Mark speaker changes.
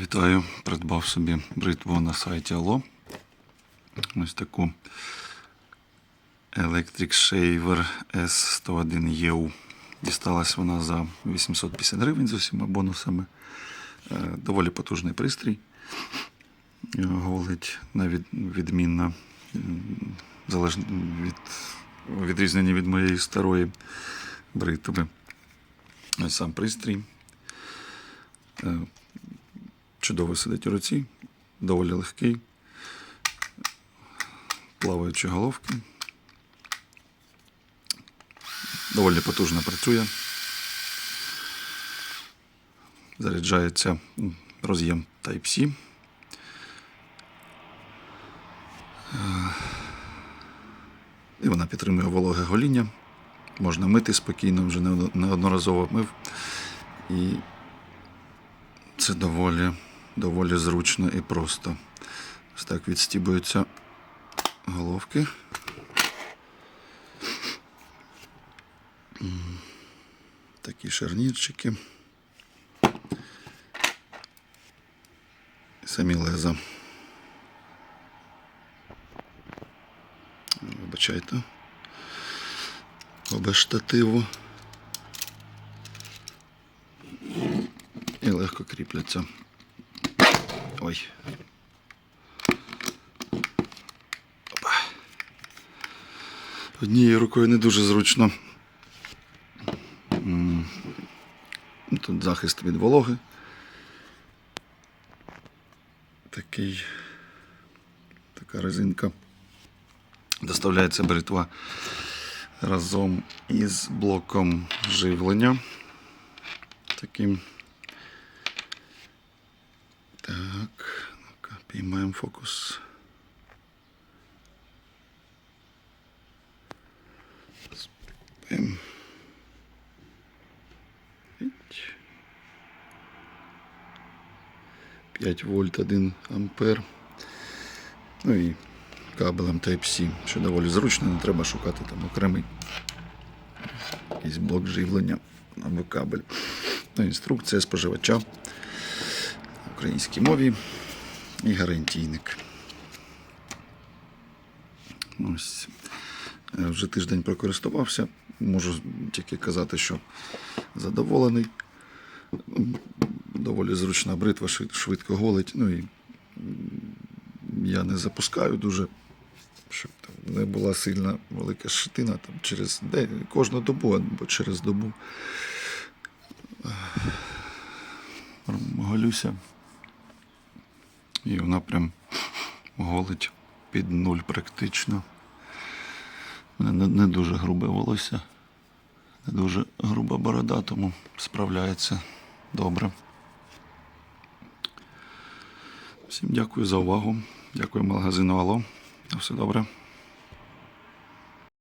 Speaker 1: Вітаю, придбав собі бритву на сайті Allo. Ось таку Electric Shaver S101EU. Дісталась вона за 850 гривень з усіма бонусами. Е, Доволі потужний пристрій. Е, Голить на від, відмінно, залежно від відрізнення від моєї старої бритви. Ось сам пристрій. Чудово сидить у руці, доволі легкий, плаваючі головки. Доволі потужно працює. Заряджається роз'єм Type-C. І вона підтримує вологе гоління. Можна мити спокійно, вже неодноразово мив. І це доволі, доволі зручно і просто. Ось так відстібуються головки. Такі шарнірчики. Самі леза. Вибачайте. Обе штативу. І легко кріпляться. Ой. Однією рукою не дуже зручно. Ну, Тут захист від вологи. Такий. Така резинка. Доставляється бритва разом із блоком живлення. Таким. Так, ну-ка, піймаємо фокус. Спим. 5 вольт 1 ампер. Ну і кабелем Type-C, що доволі зручно, не треба шукати там окремий якийсь блок живлення або кабель. Ну, інструкція споживача в українській мові і гарантійник. Ось. Е, Вже тиждень прокористувався. Можу тільки казати, що задоволений. Доволі зручна бритва, швидко голить. Ну і я не запускаю дуже, щоб там не була сильна велика шитина там, через день, кожну добу або через добу. Голюся. І вона прям голить під нуль практично. Мене не, не дуже грубе волосся, не дуже груба борода, тому справляється добре. Всім дякую за увагу. Дякую магазину Ало. На все добре.